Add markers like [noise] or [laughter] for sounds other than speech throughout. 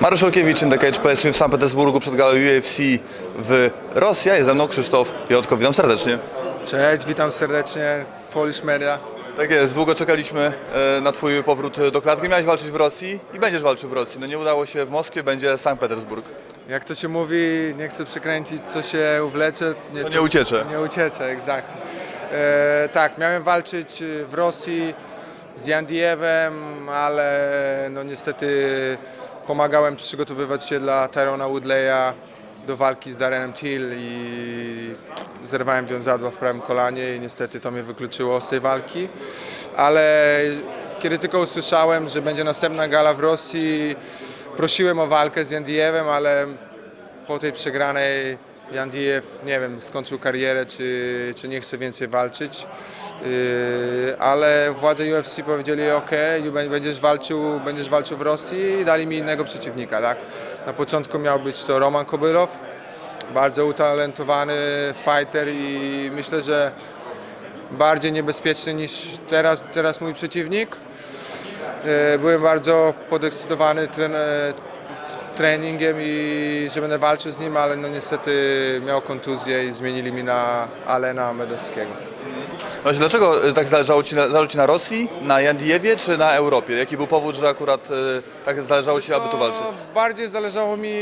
Mariusz Olkiewicz, in the Cage, powiedzmy w Sankt Petersburgu przed galą UFC w Rosji. Jest ze mną Krzysztof Jotko, witam serdecznie. Cześć, witam serdecznie, Polish Media. Tak jest, długo czekaliśmy e, na Twój powrót do klatki. Miałeś walczyć w Rosji i będziesz walczył w Rosji. No nie udało się w Moskwie, będzie Sankt Petersburg. Jak to się mówi, nie chcę przekręcić, co się uwlecze. To nie uciecze. Nie uciecze, exactly. E, tak, miałem walczyć w Rosji z Jandiewem, ale no niestety pomagałem przygotowywać się dla Tyrona Woodleya do walki z Darrenem Till i zerwałem wiązadła w prawym kolanie i niestety to mnie wykluczyło z tej walki. Ale kiedy tylko usłyszałem, że będzie następna gala w Rosji, prosiłem o walkę z Jandiewem, ale po tej przegranej Jandijew, nie wiem, skończył karierę, czy, czy nie chce więcej walczyć. Yy, ale władze UFC powiedzieli, ok, będziesz walczył, będziesz walczył w Rosji i dali mi innego przeciwnika, tak? Na początku miał być to Roman Kobylow, bardzo utalentowany fighter i myślę, że bardziej niebezpieczny niż teraz, teraz mój przeciwnik. E, Byłem bardzo podekscytowany tren, e, t- treningiem i że będę walczył z nim, ale no niestety miał kontuzję i zmienili mi na Alena Medowskiego. Właśnie, dlaczego e, tak zależało Ci, na, zależało Ci na Rosji, na Jandijewie czy na Europie? Jaki był powód, że akurat e, tak zależało Ci, aby tu walczyć? Bardziej zależało mi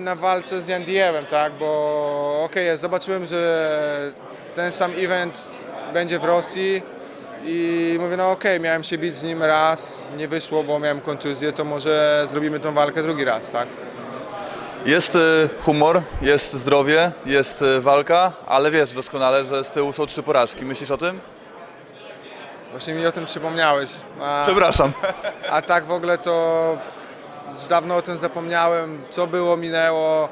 na walce z Jandiewem, tak, bo okej, ja zobaczyłem, że ten sam event będzie w Rosji i mówię, no okej, miałem się bić z nim raz, nie wyszło, bo miałem kontuzję, to może zrobimy tą walkę drugi raz, tak? Jest e, humor, jest zdrowie, jest e, walka, ale wiesz doskonale, że z tyłu są trzy porażki. Myślisz o tym? Właśnie mi o tym przypomniałeś. A, Przepraszam. a tak w ogóle to już dawno o tym zapomniałem. Co było, minęło.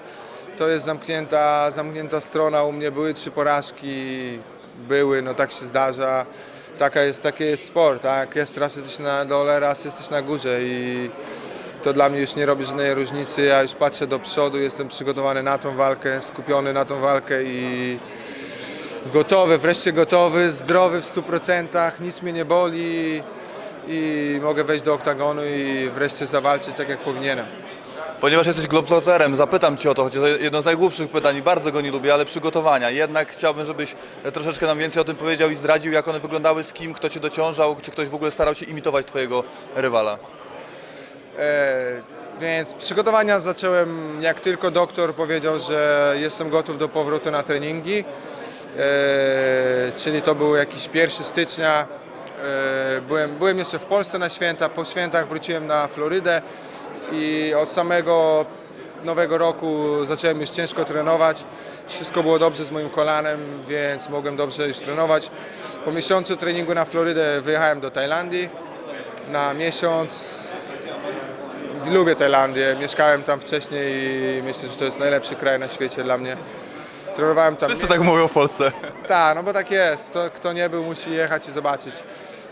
To jest zamknięta, zamknięta strona. U mnie były trzy porażki. Były, no tak się zdarza. Taka jest, taki jest sport, tak? Jest, raz jesteś na dole, raz jesteś na górze i to dla mnie już nie robi żadnej różnicy. Ja już patrzę do przodu, jestem przygotowany na tą walkę, skupiony na tą walkę i gotowy, wreszcie gotowy, zdrowy w 100%, nic mnie nie boli i mogę wejść do oktagonu i wreszcie zawalczyć tak jak powinienem. Ponieważ jesteś globtroterem, zapytam Cię o to, chociaż to jedno z najgłupszych pytań bardzo go nie lubię, ale przygotowania. Jednak chciałbym, żebyś troszeczkę nam więcej o tym powiedział i zdradził, jak one wyglądały, z kim, kto Cię dociążał, czy ktoś w ogóle starał się imitować Twojego rywala. E, więc przygotowania zacząłem jak tylko doktor powiedział, że jestem gotów do powrotu na treningi, e, czyli to był jakiś 1 stycznia. E, byłem, byłem jeszcze w Polsce na święta, po świętach wróciłem na Florydę i od samego nowego roku zacząłem już ciężko trenować. Wszystko było dobrze z moim kolanem, więc mogłem dobrze już trenować. Po miesiącu treningu na Florydę wyjechałem do Tajlandii na miesiąc. Lubię Tajlandię, mieszkałem tam wcześniej i myślę, że to jest najlepszy kraj na świecie dla mnie. Trenowałem tam. Wszyscy tak mówią w Polsce. Tak, no bo tak jest. To, kto nie był, musi jechać i zobaczyć.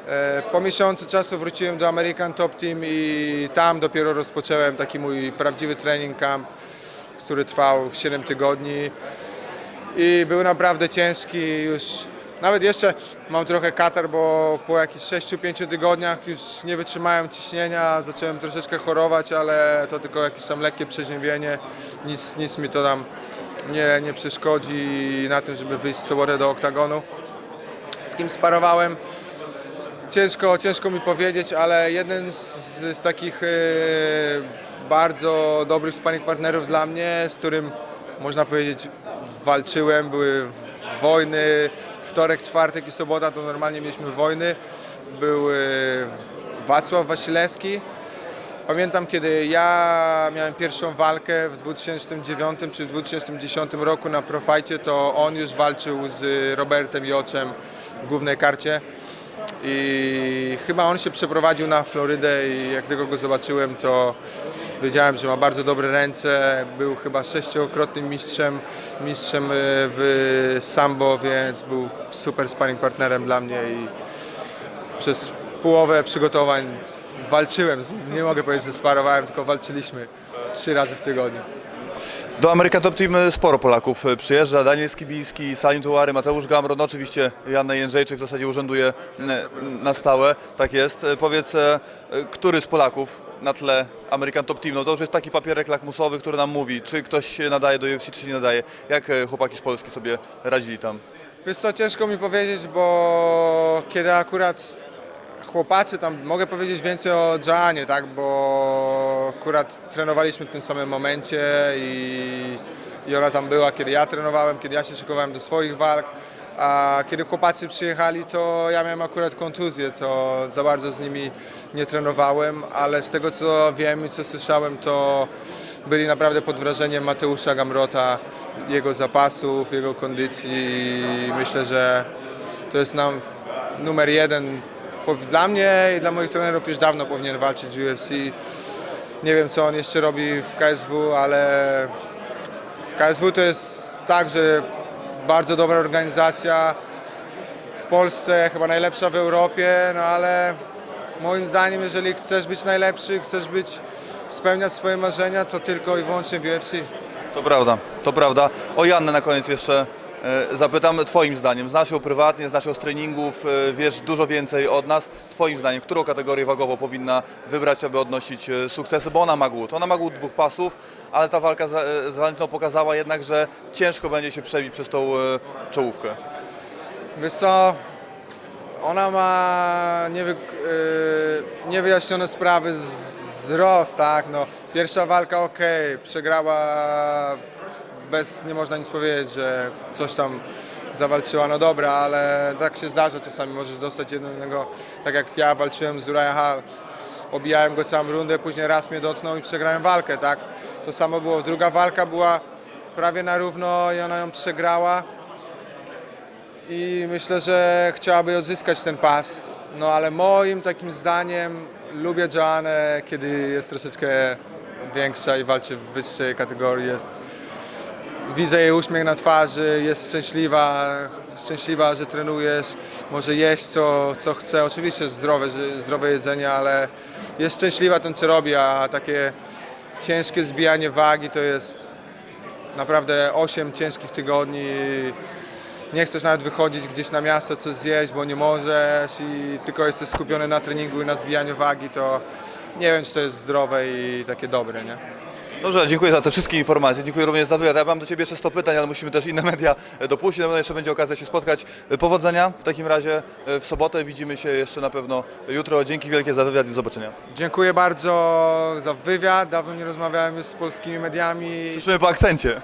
E, Po miesiącu czasu wróciłem do American Top Team i tam dopiero rozpocząłem taki mój prawdziwy trening camp, który trwał 7 tygodni i był naprawdę ciężki już. Nawet jeszcze mam trochę katar, bo po jakichś 6-5 tygodniach już nie wytrzymałem ciśnienia, zacząłem troszeczkę chorować, ale to tylko jakieś tam lekkie przeziębienie, nic, nic mi to tam nie, nie przeszkodzi na tym, żeby wyjść z sobotę do oktagonu. Z kim sparowałem? Ciężko, ciężko mi powiedzieć, ale jeden z, z takich e, bardzo dobrych sparring partnerów dla mnie, z którym można powiedzieć walczyłem, były wojny, wtorek, czwartek i sobota to normalnie mieliśmy wojny. Był e, Wacław Wasilewski. Pamiętam, kiedy ja miałem pierwszą walkę w 2009 czy 2010 roku na Profajcie, to on już walczył z Robertem Joczem w głównej karcie. I chyba on się przeprowadził na Florydę i jak tylko go zobaczyłem, to wiedziałem, że ma bardzo dobre ręce. Był chyba sześciokrotnym mistrzem, mistrzem e, w sambo, więc był super sparring partnerem dla mnie i przez połowę przygotowań walczyłem. Nie mogę powiedzieć, że sparowałem, tylko walczyliśmy trzy razy w tygodniu. Do American Top Team sporo Polaków przyjeżdża. Daniel Skibiński, Salim Tułary, Mateusz Gamro, no oczywiście Janna Jędrzejczyk w zasadzie urzęduje e, na stałe. Tak jest. E, Powiedz, e, który z Polaków na tle American Top Team. No to już jest taki papierek lakmusowy, który nam mówi, czy ktoś się nadaje do UFC, czy nie nadaje. Jak e, chłopaki z Polski sobie radzili tam? Wiesz co, ciężko mi powiedzieć, bo kiedy akurat chłopacy tam, mogę powiedzieć więcej o Joanie, tak, bo akurat trenowaliśmy w tym samym momencie i, i ona tam była, kiedy ja trenowałem, kiedy ja się szykowałem do swoich walk, a kiedy chłopacy przyjechali, to ja miałem akurat kontuzję, to za bardzo z nimi nie trenowałem, ale z tego co wiem i co słyszałem, to byli naprawdę pod wrażeniem Mateusza Gamrota, jego zapasów, jego kondycji i myślę, że to jest nam numer jeden. Dla mnie i dla moich trenerów już dawno powinien walczyć w UFC. Nie wiem co on jeszcze robi w KSW, ale KSW to jest także bardzo dobra organizacja. W Polsce chyba najlepsza w Europie, no ale moim zdaniem jeżeli chcesz być najlepszy, chcesz być spełniać swoje marzenia, to tylko i wyłącznie w UFC. To prawda, to prawda. O Jannę na koniec jeszcze zapytam Twoim zdaniem. Znasz ją prywatnie, znasz ją z treningów, e, wiesz dużo więcej od nas. Twoim zdaniem, którą kategorię wagową powinna wybrać, aby odnosić e, sukcesy? Bo ona ma głód. Ona ma głód dwóch pasów, ale ta walka z, e, Valentiną pokazała jednak, że ciężko będzie się przebić przez tą e, czołówkę. Wiesz co, ona ma niewy, yy, niewyjaśnione sprawy z, z Ross, tak, no. Pierwsza walka ok, przegrała bez, nie można nic powiedzieć, że coś tam zawalczyła, no dobra, ale tak się zdarza czasami, możesz dostać jednego, tak jak ja walczyłem z Uriah Hall, obijałem go całą rundę, później raz mnie dotknął i przegrałem walkę, tak. To samo było, druga walka była prawie na równo i ona ją przegrała i myślę, że chciałaby odzyskać ten pas. No ale moim takim zdaniem lubię Joannę, kiedy jest troszeczkę większa i walczy w wyższej kategorii. Jest, widzę jej uśmiech na twarzy, jest szczęśliwa, szczęśliwa, że trenujesz, może jeść co, co chce. Oczywiście zdrowe, zdrowe jedzenie, ale jest szczęśliwa tym, co robi, a takie ciężkie zbijanie wagi to jest naprawdę 8 ciężkich tygodni nie chcesz nawet wychodzić gdzieś na miasto, coś zjeść, bo nie możesz i tylko jesteś skupiony na treningu i na zbijaniu wagi, to nie wiem, czy to jest zdrowe i takie dobre, nie? Dobrze, dziękuję za te wszystkie informacje, dziękuję również za wywiad. Ja mam do Ciebie jeszcze 100 pytań, ale musimy też inne media [laughs] dopuścić, na pewno jeszcze będzie okazja się spotkać. Powodzenia w takim razie e, w sobotę, widzimy się jeszcze na pewno jutro. Dzięki wielkie za wywiad i do zobaczenia. Dziękuję bardzo za wywiad, dawno nie rozmawiałem już z polskimi mediami Słyszymy po akcencie.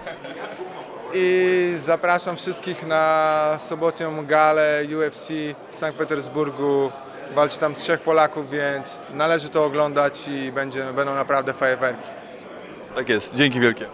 i zapraszam wszystkich na sobotnią galę UFC w Sankt Petersburgu. Walczy tam trzech Polaków, więc należy to oglądać i będzie, będą naprawdę fajerwerki. Tak jest, dzięki wielkie.